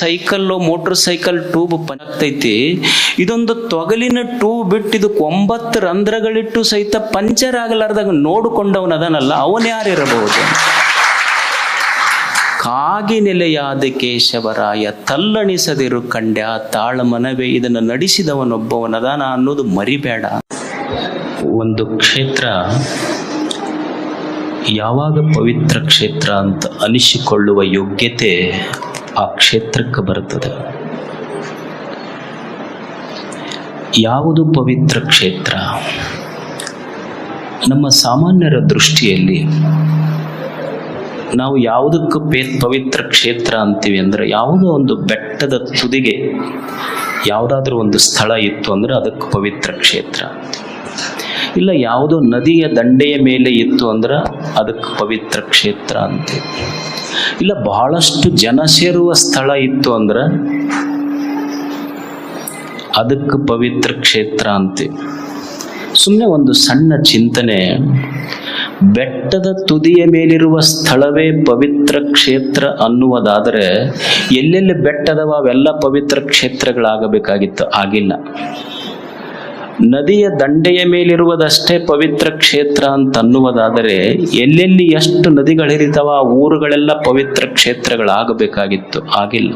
Cycle motor cycle tube ಆಗ್ತೈತಿ. ಇದೊಂದು ತೊಗಲಿನ tube ಬಿಟ್ಟು ಇದಕ್ಕೆ ಒಂಬತ್ತು ರಂಧ್ರಗಳಿಟ್ಟು ಸಹಿತ ಪಂಚರ್ ಆಗಲಾರ್ದಾಗ ನೋಡಿಕೊಂಡವನದನಲ್ಲ ಅವನು ಯಾರಿರಬಹುದು? ಕಾಗಿ ನೆಲೆಯಾದ ಕೇಶವರಾಯ ತಲ್ಲಣಿಸದಿರು ಕಂಡ್ಯ ತಾಳ ಮನವೇ ಇದನ್ನು ನಡೆಸಿದವನೊಬ್ಬವನದಾನ ಅನ್ನೋದು ಮರಿಬೇಡ. ಒಂದು ಕ್ಷೇತ್ರ ಯಾವಾಗ ಪವಿತ್ರ ಕ್ಷೇತ್ರ ಅಂತ ಅನಿಸಿಕೊಳ್ಳುವ ಯೋಗ್ಯತೆ ಆ ಕ್ಷೇತ್ರಕ್ಕೆ ಬರುತ್ತದೆ. ಯಾವುದು ಪವಿತ್ರ ಕ್ಷೇತ್ರ? ನಮ್ಮ ಸಾಮಾನ್ಯರ ದೃಷ್ಟಿಯಲ್ಲಿ ನಾವು ಯಾವುದಕ್ಕೆ ಪವಿತ್ರ ಕ್ಷೇತ್ರ ಅಂತೀವಿ ಅಂದ್ರೆ ಯಾವುದೋ ಒಂದು ಬೆಟ್ಟದ ತುದಿಗೆ ಯಾವುದಾದ್ರೂ ಒಂದು ಸ್ಥಳ ಇತ್ತು ಅಂದ್ರೆ ಅದಕ್ಕೆ ಪವಿತ್ರ ಕ್ಷೇತ್ರ ಇಲ್ಲ ಯಾವುದೋ ನದಿಯ ದಂಡೆಯ ಮೇಲೆ ಇತ್ತು ಅಂದ್ರೆ ಅದಕ್ಕೆ ಪವಿತ್ರ ಕ್ಷೇತ್ರ ಅಂತೀವಿ. ಇಲ್ಲ, ಬಹಳಷ್ಟು ಜನ ಸೇರುವ ಸ್ಥಳ ಇತ್ತು ಅಂದ್ರೆ ಅದಕ್ಕೆ ಪವಿತ್ರ ಕ್ಷೇತ್ರ ಅಂತೆ. ಸುಮ್ಮನೆ ಒಂದು ಸಣ್ಣ ಚಿಂತನೆ, ಬೆಟ್ಟದ ತುದಿಯ ಮೇಲಿರುವ ಸ್ಥಳವೇ ಪವಿತ್ರ ಕ್ಷೇತ್ರ ಅನ್ನುವುದಾದರೆ, ಎಲ್ಲೆಲ್ಲಿ ಬೆಟ್ಟದವ ಅವೆಲ್ಲ ಪವಿತ್ರ ಕ್ಷೇತ್ರಗಳಾಗಬೇಕಾಗಿತ್ತು, ಆಗಿಲ್ಲ. ನದಿಯ ದಂಡೆಯ ಮೇಲಿರುವುದಷ್ಟೇ ಪವಿತ್ರ ಕ್ಷೇತ್ರ ಅಂತ ಅನ್ನುವುದಾದರೆ ಎಲ್ಲೆಲ್ಲಿ ಎಷ್ಟು ನದಿಗಳಿರಿತಾವ ಆ ಊರುಗಳೆಲ್ಲ ಪವಿತ್ರ ಕ್ಷೇತ್ರಗಳಾಗಬೇಕಾಗಿತ್ತು. ಆಗಿಲ್ಲ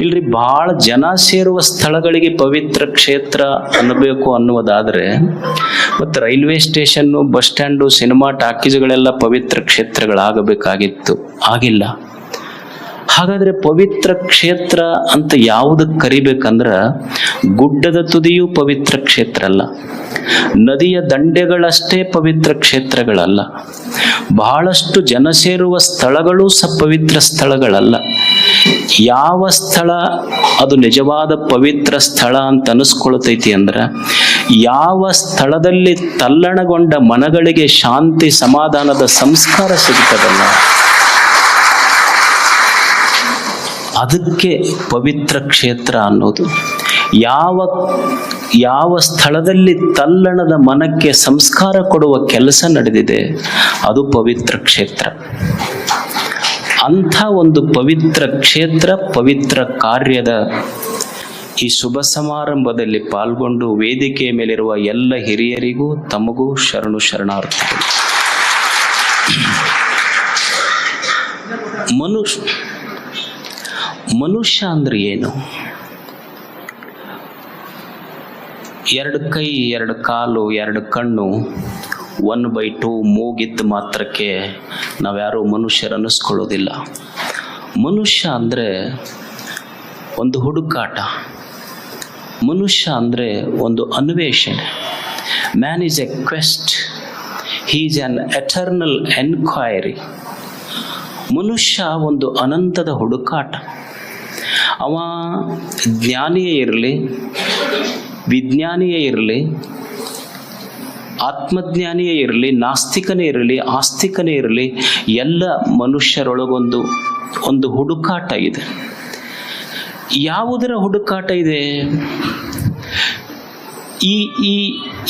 ಇಲ್ರಿ ಬಹಳ ಜನ ಸೇರುವ ಸ್ಥಳಗಳಿಗೆ ಪವಿತ್ರ ಕ್ಷೇತ್ರ ಅನ್ನಬೇಕು ಅನ್ನುವುದಾದರೆ ಮತ್ತು railway station, bus stand, cinema, ಟಾಕೀಸ್ಗಳೆಲ್ಲ ಪವಿತ್ರ ಕ್ಷೇತ್ರಗಳಾಗಬೇಕಾಗಿತ್ತು. ಆಗಿಲ್ಲ ಹಾಗಾದ್ರೆ ಪವಿತ್ರ ಕ್ಷೇತ್ರ ಅಂತ ಯಾವುದಕ್ಕೆ ಕರಿಬೇಕಂದ್ರ ಗುಡ್ಡದ ತುದಿಯೂ ಪವಿತ್ರ ಕ್ಷೇತ್ರ ಅಲ್ಲ. ನದಿಯ ದಂಡೆಗಳಷ್ಟೇ ಪವಿತ್ರ ಕ್ಷೇತ್ರಗಳಲ್ಲ. ಬಹಳಷ್ಟು ಜನ ಸೇರುವ ಸ್ಥಳಗಳು ಸಹ ಪವಿತ್ರ ಸ್ಥಳಗಳಲ್ಲ. ಯಾವ ಸ್ಥಳ ಅದು ನಿಜವಾದ ಪವಿತ್ರ ಸ್ಥಳ ಅಂತ ಅನಿಸ್ಕೊಳ್ತೈತಿ ಅಂದ್ರ ಯಾವ ಸ್ಥಳದಲ್ಲಿ ತಲ್ಲಣಗೊಂಡ ಮನಗಳಿಗೆ ಶಾಂತಿ ಸಮಾಧಾನದ ಸಂಸ್ಕಾರ ಸಿಗ್ತದಲ್ಲ. ಅದಕ್ಕೆ ಪವಿತ್ರ ಕ್ಷೇತ್ರ ಅನ್ನೋದು. ಯಾವ ಯಾವ ಸ್ಥಳದಲ್ಲಿ ತಲ್ಲಣದ ಮನಕ್ಕೆ ಸಂಸ್ಕಾರ ಕೊಡುವ ಕೆಲಸ ನಡೆದಿದೆ, ಅದು ಪವಿತ್ರ ಕ್ಷೇತ್ರ. ಅಂಥ ಒಂದು ಪವಿತ್ರ ಕ್ಷೇತ್ರ, ಪವಿತ್ರ ಕಾರ್ಯದ ಈ ಶುಭ ಸಮಾರಂಭದಲ್ಲಿ ಪಾಲ್ಗೊಂಡು ವೇದಿಕೆಯ ಮೇಲಿರುವ ಎಲ್ಲ ಹಿರಿಯರಿಗೂ ತಮಗೂ ಶರಣು ಶರಣಾರ್ಥಿಗಳು. ಮನುಷ್ಯ ಮನುಷ್ಯ ಅಂದ್ರೆ ಏನು? ಎರಡು ಕೈ, ಎರಡು ಕಾಲು, ಎರಡು ಕಣ್ಣು ಒನ್ ಬೈ ಟು ಮೂಗಿದ್ದ ಮಾತ್ರಕ್ಕೆ ನಾವ್ಯಾರೂ ಮನುಷ್ಯರು ಅನ್ನಿಸ್ಕೊಳ್ಳೋದಿಲ್ಲ. ಮನುಷ್ಯ ಅಂದರೆ ಒಂದು ಹುಡುಕಾಟ. ಮನುಷ್ಯ ಅಂದರೆ ಒಂದು ಅನ್ವೇಷಣೆ. Man is a quest he's on eternal enquiry ಮನುಷ್ಯ ಒಂದು ಅನಂತದ ಹುಡುಕಾಟ. ಅವ ಜ್ಞಾನಿಯೇ ಇರಲಿ, ವಿಜ್ಞಾನಿಯೇ ಇರಲಿ, ಆತ್ಮಜ್ಞಾನಿಯೇ ಇರಲಿ, ನಾಸ್ತಿಕನೇ ಇರಲಿ, ಆಸ್ತಿಕನೇ ಇರಲಿ, ಎಲ್ಲ ಮನುಷ್ಯರೊಳಗೊಂದು ಒಂದು ಹುಡುಕಾಟ ಇದೆ. ಯಾವುದರ ಹುಡುಕಾಟ ಇದೆ? ಈ ಈ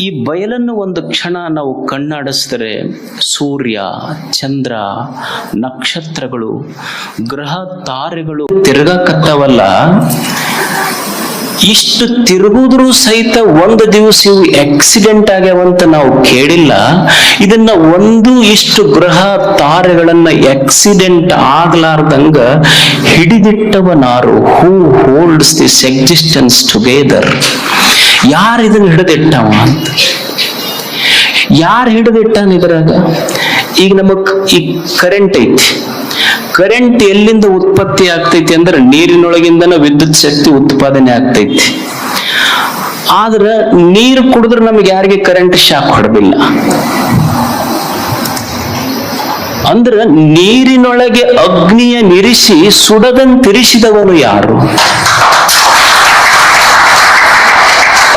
ಈ ಬಯಲನ್ನು ಒಂದು ಕ್ಷಣ ನಾವು ಕಣ್ಣಾಡಿಸಿದರೆ ಸೂರ್ಯ, ಚಂದ್ರ, ನಕ್ಷತ್ರಗಳು, ಗ್ರಹ ತಾರೆಗಳು ತಿರುಗಕತ್ತವಲ್ಲ, ಇಷ್ಟು ತಿರುಗುದ್ರು ಸಹಿತ ಒಂದು ದಿವಸ ಇವು ಆಕ್ಸಿಡೆಂಟ್ ಆಗ್ಯಾವಂತ ನಾವು ಕೇಳಿಲ್ಲ. ಇದನ್ನ ಒಂದು ಇಷ್ಟು ಗ್ರಹ ತಾರೆಗಳನ್ನ ಆಕ್ಸಿಡೆಂಟ್ ಆಗ್ಲಾರ್ದಂಗ ಹಿಡಿದಿಟ್ಟವನಾರು. Who holds this existence together ಯಾರು ಇದನ್ನ ಹಿಡಿದಿಟ್ಟವ ಅಂತ. ಯಾರು ಹಿಡಿದಿಟ್ಟಾನ ಇದ್ರಾಗ ಈಗ ನಮಗ್ ಈ ಕರೆಂಟ್ ಐತಿ. ಕರೆಂಟ್ ಎಲ್ಲಿಂದ ಉತ್ಪತ್ತಿ ಆಗ್ತೈತಿ ಅಂದ್ರೆ ನೀರಿನೊಳಗಿಂದನ ವಿದ್ಯುತ್ ಶಕ್ತಿ ಉತ್ಪಾದನೆ ಆಗ್ತೈತಿ. ಆದ್ರ ನೀರು ಕುಡಿದ್ರೆ ನಮ್ಗೆ ಯಾರಿಗೆ ಕರೆಂಟ್ ಶಾಕ್ ಹೊಡೆದಿಲ್ಲ? ಅಂದ್ರ ನೀರಿನೊಳಗೆ ಅಗ್ನಿಯ ನಿರಿಸಿ ಸುಡದಂತಿರಿಸಿದವನು ಯಾರು?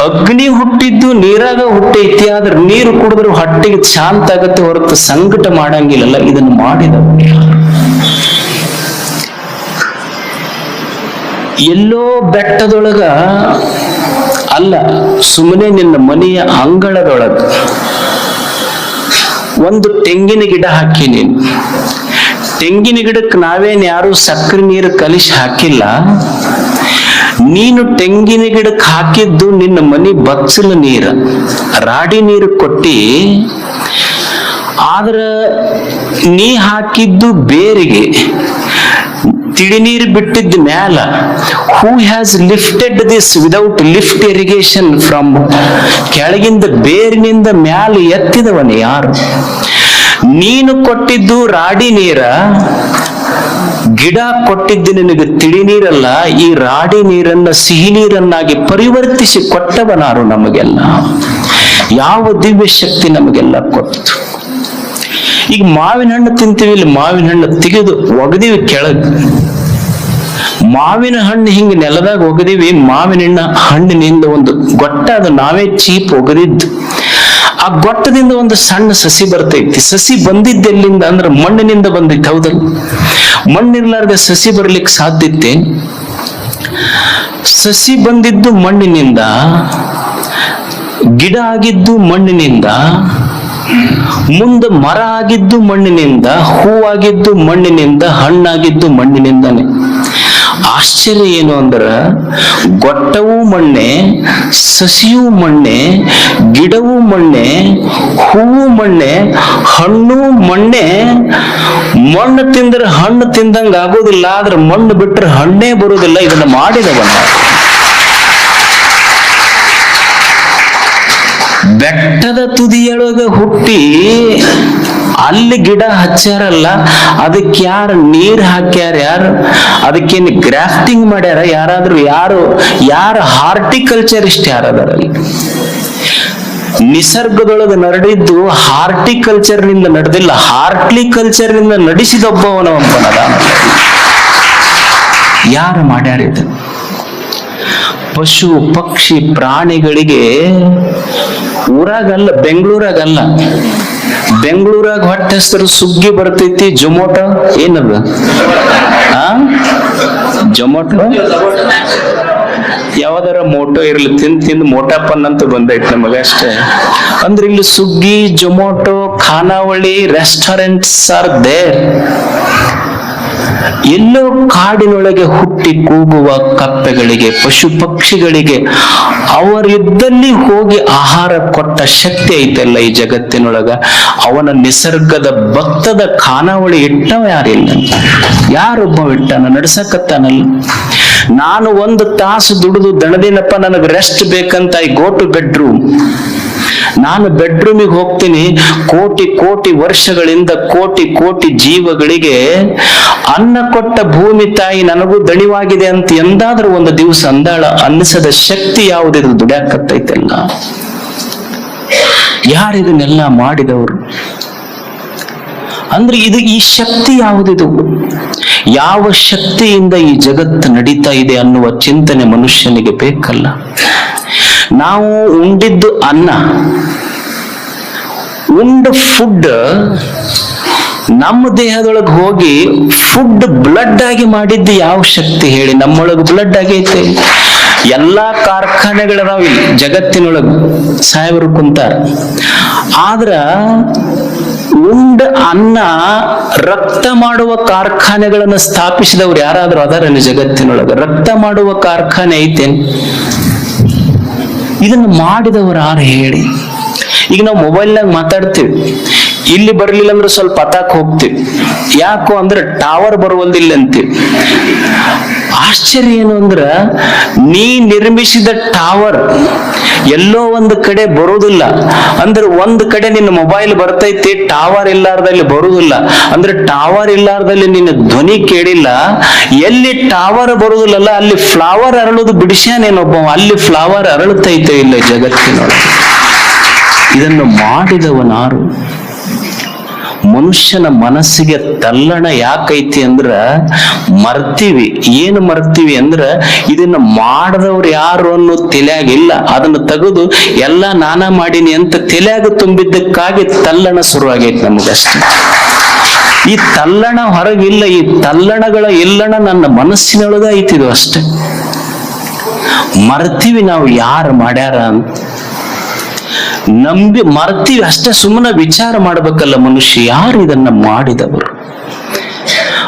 ಅಗ್ನಿ ಹುಟ್ಟಿದ್ದು ನೀರಾಗ ಹುಟ್ಟೈತಿ, ಆದ್ರೆ ನೀರು ಕುಡಿದ್ರೂ ಹೊಟ್ಟೆಗೆ ಶಾಂತ ಆಗತ್ತೆ ಹೊರತು ಸಂಕಟ ಮಾಡಂಗಿಲ್ಲಲ್ಲ, ಇದನ್ನು ಮಾಡಿದ ಎಲ್ಲೋ ಬೆಟ್ಟದೊಳಗ, ಅಲ್ಲ ಸುಮ್ಮನೆ ನಿನ್ನ ಮನೆಯ ಅಂಗಳದೊಳಗ ಒಂದು ತೆಂಗಿನ ಗಿಡ ಹಾಕಿ ನೀನು. ತೆಂಗಿನ ಗಿಡಕ್ಕೆ ನಾವೇನ್ ಯಾರು ಸಕ್ಕರೆ ನೀರು ಕಲಿಸಿ ಹಾಕಿಲ್ಲ? ನೀನು ತೆಂಗಿನ ಗಿಡಕ್ಕೆ ಹಾಕಿದ್ದು ನಿನ್ನ ಮನಿ ಬಚ್ಚಲ ನೀರ. ರಾಡಿ ನೀರು ಕೊಟ್ಟಿ, ಆದ್ರ ನೀ ಹಾಕಿದ್ದು ಬೇರಿಗೆ. ತಿಳಿ ನೀರು ಬಿಟ್ಟಿದ್ದ ಮ್ಯಾಲ who has lifted this without lift irrigation from ಕೆಳಗಿಂದ ಬೇರಿನಿಂದ ಮ್ಯಾಲ ಎತ್ತಿದವನು ಯಾರು? ನೀನು ಕೊಟ್ಟಿದ್ದು ರಾಡಿ ನೀರ ಗಿಡ ಕೊಟ್ಟಿದ್ದು ನಿನಗೆ ತಿಳಿ ನೀರಲ್ಲ ಈ ರಾಡಿ ನೀರನ್ನ, ಸಿಹಿ ನೀರನ್ನಾಗಿ ಪರಿವರ್ತಿಸಿ ಕೊಟ್ಟವನಾರು ನಮಗೆಲ್ಲ. ಯಾವ ದಿವ್ಯ ಶಕ್ತಿ ನಮಗೆಲ್ಲ ಕೊಟ್ಟು ಈಗ ಮಾವಿನ ಹಣ್ಣು ತಿಂತೀವಿ, ಇಲ್ಲಿ ಮಾವಿನ ಹಣ್ಣು ತೆಗೆದು ಒಗದಿವಿ ಕೆಳಗ್. ಮಾವಿನ ಹಣ್ಣು ಹಿಂಗೆ ನೆಲದಾಗ ಒಗದಿವಿ, ಮಾವಿನ ಹಣ್ಣ ಹಣ್ಣಿನಿಂದ ಒಂದು ಗೊಟ್ಟ, ಅದು ನಾವೇ ಚೀಪ್ ಒಗದಿದ್ದು. ಆ ಗೊಟ್ಟದಿಂದ ಒಂದು ಸಣ್ಣ ಸಸಿ ಬರ್ತೈತಿ. ಸಸಿ ಬಂದಿದ್ದೆಲ್ಲಿಂದ ಅಂದ್ರೆ ಮಣ್ಣಿನಿಂದ ಬಂದಿತ್ತು ಹೌದಲ್ಲ ಮಣ್ಣಿರ್ಲಾರ್ದ ಸಸಿ ಬರ್ಲಿಕ್ಕೆ ಸಾಧ್ಯತೆ ಸಸಿ ಬಂದಿದ್ದು ಮಣ್ಣಿನಿಂದ, ಗಿಡ ಆಗಿದ್ದು ಮಣ್ಣಿನಿಂದ, ಮುಂದೆ ಮರ ಆಗಿದ್ದು ಮಣ್ಣಿನಿಂದ ಹೂವಾಗಿದ್ದು ಮಣ್ಣಿನಿಂದ ಹಣ್ಣಾಗಿದ್ದು ಮಣ್ಣಿನಿಂದನೇ. ಆಶ್ಚರ್ಯ ಏನು ಅಂದ್ರ ಗೊಟ್ಟವು ಮಣ್ಣೆ, ಸಸಿಯೂ ಮಣ್ಣೆ, ಗಿಡವು ಮಣ್ಣೆ, ಹೂವು ಮಣ್ಣೆ, ಹಣ್ಣು ಮಣ್ಣೆ. ಮಣ್ಣು ತಿಂದ್ರೆ ಹಣ್ಣು ತಿಂದಂಗ ಆಗೋದಿಲ್ಲ, ಆದ್ರೆ ಮಣ್ಣು ಬಿಟ್ಟರೆ ಹಣ್ಣೇ ಬರೋದಿಲ್ಲ, ಇದನ್ನ ಮಾಡಿದವನ. ಬೆಟ್ಟದ ತುದಿಯೊಳಗ ಹುಟ್ಟಿ ಅಲ್ಲಿ ಗಿಡ ಹಚ್ಚಾರಲ್ಲ ಅದಕ್ಕೆ ಯಾರು ನೀರ್ ಹಾಕ್ಯಾರ ಯಾರು? ಅದಕ್ಕೇನು ಗ್ರಾಫ್ಟಿಂಗ್ ಮಾಡ್ಯಾರ? ಯಾರಾದ್ರೂ ಯಾರು ಯಾರು ಹಾರ್ಟಿಕಲ್ಚರಿಸ್ಟ್ ಯಾರದಾರಲ್ಲಿ? ನಿಸರ್ಗದೊಳಗೆ ನಡೆದಿದ್ದು ಹಾರ್ಟಿಕಲ್ಚರ್ನಿಂದ ನಡೆದಿಲ್ಲ ಹಾರ್ಟಿಕಲ್ಚರ್ನಿಂದ ನಡೆಸಿದೊಬ್ಬವನ ಒಬ್ಬನದ ಯಾರು ಮಾಡ್ಯಾರ ಇದು? ಪಶು, ಪಕ್ಷಿ, ಪ್ರಾಣಿಗಳಿಗೆ ಊರಾಗಲ್ಲ, ಬೆಂಗಳೂರಾಗಲ್ಲ. ಬೆಂಗಳೂರಾಗ ಹೊಟ್ಟೆ ಹೆಸರು ಸುಗ್ಗಿ ಬರ್ತೈತಿ, ಜೊಮೊಟೊ? ಏನದ? ಆ? ಜೊಮೊಟೊ? ಯಾವ್ದಾರ ಮೋಟೋ ಇರ್ಲಿ, ತಿಂದ್ ತಿಂದ್ ಮೋಟಾಪನ್ ಅಂತ ಬಂದೈತಿ ನಮಗಷ್ಟೇ ಅಂದ್ರೆ ಇಲ್ಲಿ ಸುಗ್ಗಿ, ಜೊಮೊಟೊ, ಖಾನಾವಳಿ, ರೆಸ್ಟೋರೆಂಟ್ಸ್ ಆರ್ ದೇರ್. ಎಲ್ಲೋ ಕಾಡಿನೊಳಗೆ ಹುಟ್ಟಿ ಕೂಗುವ ಕಪ್ಪೆಗಳಿಗೆ, ಪಶು ಪಕ್ಷಿಗಳಿಗೆ ಅವರಿದ್ದಲ್ಲಿ ಹೋಗಿ ಆಹಾರ ಕೊಟ್ಟ ಶಕ್ತಿ ಐತಲ್ಲ ಈ ಜಗತ್ತಿನೊಳಗ? ಅವನ ನಿಸರ್ಗದ ಭಕ್ತದ ಖಾನಾವಳಿ ಇಟ್ಟವ ಯಾರಿಲ್ಲ. ಯಾರೊಬ್ಬ ಇಟ್ಟನ? ನಡ್ಸಕತ್ತಾನಲ್ಲ. ನಾನು ಒಂದು ತಾಸು ದುಡಿದು ದಣದಿನಪ್ಪ, ನನಗೆ ರೆಸ್ಟ್ ಬೇಕಂತ ಐ ಗೋ ಟು ಬೆಡ್ರೂಮ್ ನಾನು ಬೆಡ್ರೂಮಿಗೆ ಹೋಗ್ತೀನಿ, ಕೋಟಿ ಕೋಟಿ ವರ್ಷಗಳಿಂದ ಕೋಟಿ ಕೋಟಿ ಜೀವಗಳಿಗೆ ಅನ್ನ ಕೊಟ್ಟ ಭೂಮಿ ತಾಯಿ ನನಗೂ ದಣಿವಾಗಿದೆ ಅಂತ ಎಂದಾದ್ರೂ ಒಂದು ದಿವಸ ಅಂದಾಳ ಅನ್ನಿಸದ ಶಕ್ತಿ ಯಾವುದಿದು ದುಡ್ಯಾಕತ್ತೈತೆಲ್ಲ ಯಾರಿದನ್ನೆಲ್ಲ ಮಾಡಿದವರು? ಅಂದ್ರೆ ಇದು ಈ ಶಕ್ತಿ ಯಾವುದಿದು? ಯಾವ ಶಕ್ತಿಯಿಂದ ಈ ಜಗತ್ತು ನಡೀತಾ ಇದೆ ಅನ್ನುವ ಚಿಂತನೆ ಮನುಷ್ಯನಿಗೆ ಬೇಕಲ್ಲ. ನಾವು ಉಂಡಿದ್ದು ಅನ್ನ, ಉಂಡ ಫುಡ್ ನಮ್ಮ ದೇಹದೊಳಗೆ ಹೋಗಿ ಫುಡ್ ಬ್ಲಡ್ ಆಗಿ ಮಾಡಿದ್ದು ಯಾವ ಶಕ್ತಿ ಹೇಳಿ? ನಮ್ಮೊಳಗೆ ಬ್ಲಡ್ ಆಗೈತೆ. ಎಲ್ಲಾ ಕಾರ್ಖಾನೆಗಳದಾವ ಇಲ್ಲಿ ಜಗತ್ತಿನೊಳಗೆ ಸಾಹೇಬರು ಕುಂತಾರ. ಆದ್ರ ಉಂಡ ಅನ್ನ ರಕ್ತ ಮಾಡುವ ಕಾರ್ಖಾನೆಗಳನ್ನು ಸ್ಥಾಪಿಸಿದವ್ರು ಯಾರಾದ್ರೂ ಅದಾರಲ್ಲ ಜಗತ್ತಿನೊಳಗೆ? ರಕ್ತ ಮಾಡುವ ಕಾರ್ಖಾನೆ ಐತೇನ್? ಇದನ್ನು ಮಾಡಿದವರು ಯಾರು ಹೇಳಿ? ಈಗ ನಾವು ಮೊಬೈಲ್ನಾಗ ಮಾತಾಡ್ತೀವಿ. ಇಲ್ಲಿ ಬರ್ಲಿಲ್ಲ ಅಂದ್ರೆ ಸ್ವಲ್ಪ ಅತಾಕ್ ಹೋಗ್ತೀವಿ. ಯಾಕೋ ಅಂದ್ರೆ ಟವರ್ ಬರುವಲ್ದಿಲ್ಲ ಅಂತೀವಿ. ಆಶ್ಚರ್ಯ ಏನು ಅಂದ್ರ ನೀ ನಿರ್ಮಿಸಿದ ಟವರ್ ಎಲ್ಲೋ ಒಂದು ಕಡೆ ಬರುವುದಿಲ್ಲ. ಅಂದ್ರೆ ಒಂದ್ ಕಡೆ ನಿನ್ನ ಮೊಬೈಲ್ ಬರ್ತೈತಿ ಟವರ್ ಇಲ್ಲಾರ್ದಲ್ಲಿ ಬರುವುದಿಲ್ಲ. ಅಂದ್ರೆ ಟವರ್ ಇಲ್ಲಾರ್ದಲ್ಲಿ ನಿನ್ನ ಧ್ವನಿ ಕೇಳಿಲ್ಲ. ಎಲ್ಲಿ ಟವರ್ ಬರುವುದಿಲ್ಲಲ್ಲ, ಅಲ್ಲಿ ಫ್ಲವರ್ ಅರಳುದು ಬಿಡಿಸ್ಯಾನೇನೊಬ್ಬ ಅಲ್ಲಿ ಫ್ಲವರ್ ಅರಳುತ್ತೈತೆ ಇಲ್ಲ ಜಗತ್ತಿನೊಳಗೆ. ಇದನ್ನು ಮಾಡಿದವನಾರು. ಮನುಷ್ಯನ ಮನಸ್ಸಿಗೆ ತಲ್ಲಣ ಯಾಕೈತಿ ಅಂದ್ರ ಮರ್ತೀವಿ. ಏನು ಮರ್ತೀವಿ ಅಂದ್ರ ಇದನ್ನ ಮಾಡದವ್ರು ಯಾರು ಅನ್ನೋ ತಲೆಯಾಗಿಲ್ಲ ಅದನ್ನ ತೆಗೆದು ಎಲ್ಲ ನಾನಾ ಮಾಡೀನಿ ಅಂತ ತಲೆಯಾಗ ತುಂಬಿದ್ದಕ್ಕಾಗಿ ತಲ್ಲಣ ಶುರುವಾಗೈತಿ ನಮಗಷ್ಟೇ ಈ ತಲ್ಲಣ ಹೊರಗಿಲ್ಲ, ಈ ತಲ್ಲಣಗಳ ಇಲ್ಲಣ ನನ್ನ ಮನಸ್ಸಿನೊಳಗ ಐತಿದು ಅಷ್ಟೇ. ಮರ್ತೀವಿ ನಾವು ಯಾರು ಮಾಡ್ಯಾರ ಅಂತ. ನಂಬಿ ಮರ್ತೀವಿ ಅಷ್ಟೇ, ಸುಮ್ಮನೆ ವಿಚಾರ ಮಾಡ್ಬೇಕಲ್ಲ ಮನುಷ್ಯ, ಯಾರು ಇದನ್ನ ಮಾಡಿದವರು?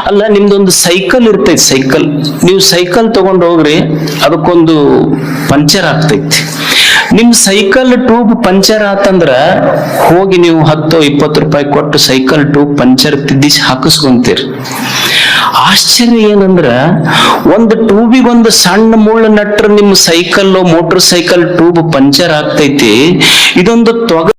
ಅಲ್ಲ, ನಿಮ್ದೊಂದು ಸೈಕಲ್ ಇರ್ತೈತಿ, ಸೈಕಲ್. ನೀವು ಸೈಕಲ್ ತಗೊಂಡು ಹೋಗ್ರಿ ಅದಕ್ಕೊಂದು ಪಂಚರ್ ಆಗ್ತೈತಿ. ನಿಮ್ ಸೈಕಲ್ ಟ್ಯೂಬ್ ಪಂಚರ್ ಆತಂದ್ರ ಹೋಗಿ ನೀವು ಹತ್ತು, ಇಪ್ಪತ್ತು ರೂಪಾಯಿ ಕೊಟ್ಟು ಸೈಕಲ್ ಟ್ಯೂಬ್ ಪಂಚರ್ ತಿದ್ದಿಸಿ ಹಾಕಿಸ್ಕೊಂತೀರಿ. ಆಶ್ಚರ್ಯ ಏನಂದ್ರ ಒಂದು ಟ್ಯೂಬಿಗೊಂದು ಸಣ್ಣ ಮುಳ್ಳು ನಟ್ರ ನಿಮ್ cycle motor cycle tube puncture ಆಗ್ತೈತಿ. ಇದೊಂದು ತೊಗ